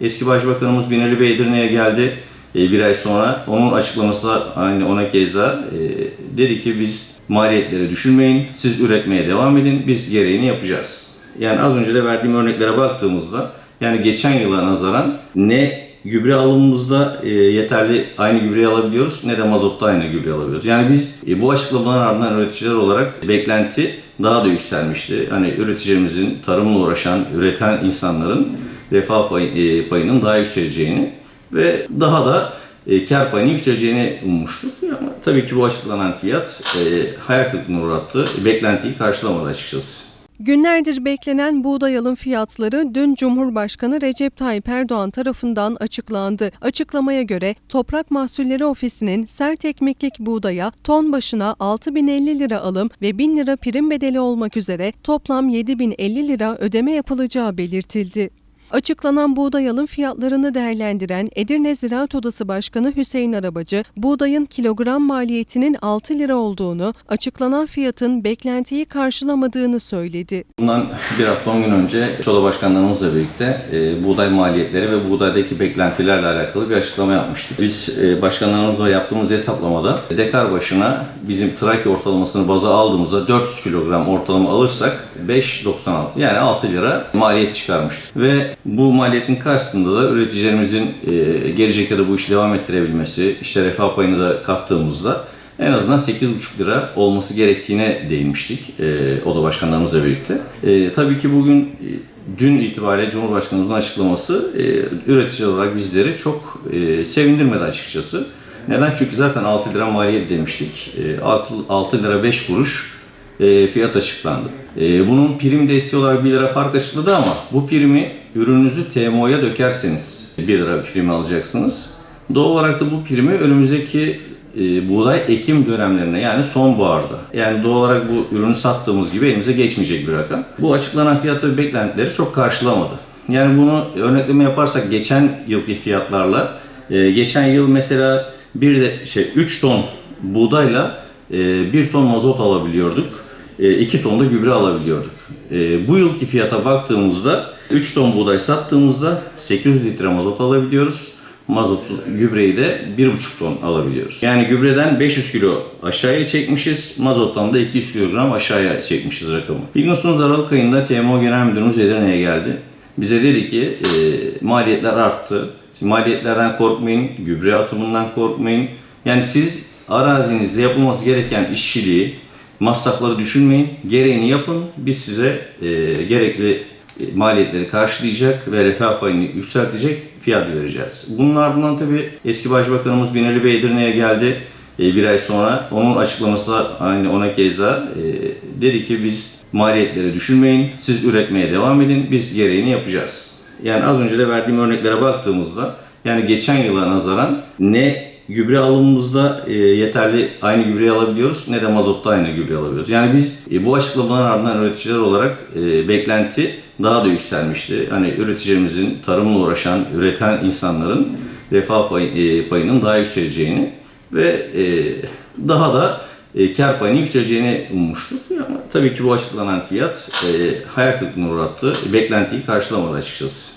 Eski Başbakanımız Binali Bey Edirne'ye geldi e, bir ay sonra. Onun açıklaması da aynı ona keza e, dedi ki biz maliyetleri düşünmeyin, siz üretmeye devam edin, biz gereğini yapacağız. Yani az önce de verdiğim örneklere baktığımızda yani geçen yıla nazaran ne gübre alımımızda e, yeterli aynı gübreyi alabiliyoruz ne de mazotta aynı gübreyi alabiliyoruz. Yani biz e, bu açıklamaların ardından üreticiler olarak beklenti daha da yükselmişti. Hani üreticilerimizin tarımla uğraşan, üreten insanların refah payı- e, payının daha yükseleceğini ve daha da e, kar payının yükseleceğini ummuştuk. Ama tabii ki bu açıklanan fiyat e, hayal kırıklığına uğrattı. Beklentiyi karşılamadı açıkçası. Günlerdir beklenen buğday alım fiyatları dün Cumhurbaşkanı Recep Tayyip Erdoğan tarafından açıklandı. Açıklamaya göre Toprak Mahsulleri Ofisi'nin sert ekmeklik buğdaya ton başına 6050 lira alım ve 1000 lira prim bedeli olmak üzere toplam 7050 lira ödeme yapılacağı belirtildi. Açıklanan buğday alım fiyatlarını değerlendiren Edirne Ziraat Odası Başkanı Hüseyin Arabacı, buğdayın kilogram maliyetinin 6 lira olduğunu, açıklanan fiyatın beklentiyi karşılamadığını söyledi. Bundan bir hafta 10 gün önce Çola Başkanlarımızla birlikte e, buğday maliyetleri ve buğdaydaki beklentilerle alakalı bir açıklama yapmıştık. Biz e, başkanlarımızla yaptığımız hesaplamada dekar başına bizim Trakya ortalamasını baza aldığımızda 400 kilogram ortalama alırsak 5.96 yani 6 lira maliyet çıkarmıştık. Ve bu maliyetin karşısında da üreticilerimizin e, gelecekte de bu işi devam ettirebilmesi, işte refah payını da kattığımızda en azından 8,5 lira olması gerektiğine değinmiştik e, oda başkanlarımızla birlikte. E, tabii ki bugün e, dün itibariyle Cumhurbaşkanımızın açıklaması üretici olarak bizleri çok sevindirmedi açıkçası. Neden? Çünkü zaten 6 lira maliyet demiştik. E, 6, 6 lira 5 kuruş fiyat açıklandı. Bunun prim desteği olarak 1 lira fark açıkladı ama bu primi ürününüzü TMO'ya dökerseniz 1 lira prim alacaksınız. Doğal olarak da bu primi önümüzdeki e, buğday ekim dönemlerine yani sonbaharda. Yani doğal olarak bu ürünü sattığımız gibi elimize geçmeyecek bir rakam. Bu açıklanan fiyat ve beklentileri çok karşılamadı. Yani bunu örnekleme yaparsak geçen yılki fiyatlarla e, geçen yıl mesela bir de şey 3 ton buğdayla e, 1 ton mazot alabiliyorduk. 2 ton da gübre alabiliyorduk. E, bu yılki fiyata baktığımızda 3 ton buğday sattığımızda 800 litre mazot alabiliyoruz mazotu, gübreyi de 1,5 ton alabiliyoruz. Yani gübreden 500 kilo aşağıya çekmişiz, mazottan da 200 kilogram aşağıya çekmişiz rakamı. Biliyorsunuz Aralık ayında TMO Genel Müdürümüz Edirne'ye geldi. Bize dedi ki e, maliyetler arttı. Maliyetlerden korkmayın, gübre atımından korkmayın. Yani siz arazinizde yapılması gereken işçiliği, masrafları düşünmeyin, gereğini yapın. Biz size e, gerekli e, maliyetleri karşılayacak ve refah payını yükseltecek fiyat vereceğiz. Bunun ardından tabii eski Başbakanımız Binali Bey Edirne'ye geldi e, bir ay sonra. Onun açıklaması da aynı ona keza e, dedi ki biz maliyetleri düşünmeyin, siz üretmeye devam edin, biz gereğini yapacağız. Yani az önce de verdiğim örneklere baktığımızda yani geçen yıla nazaran ne gübre alımımızda e, yeterli aynı gübreyi alabiliyoruz ne de mazotta aynı gübreyi alabiliyoruz. Yani biz e, bu açıklamaların ardından üreticiler olarak e, beklenti daha da yükselmişti. Hani üreticilerimizin tarımla uğraşan, üreten insanların refah payı- e, payının daha yükseleceğini ve e, daha da e, kar payının yükseleceğini ummuştuk. Ama tabii ki bu açıklanan fiyat e, hayal kırıklığına uğrattı. Beklentiyi karşılamadı açıkçası.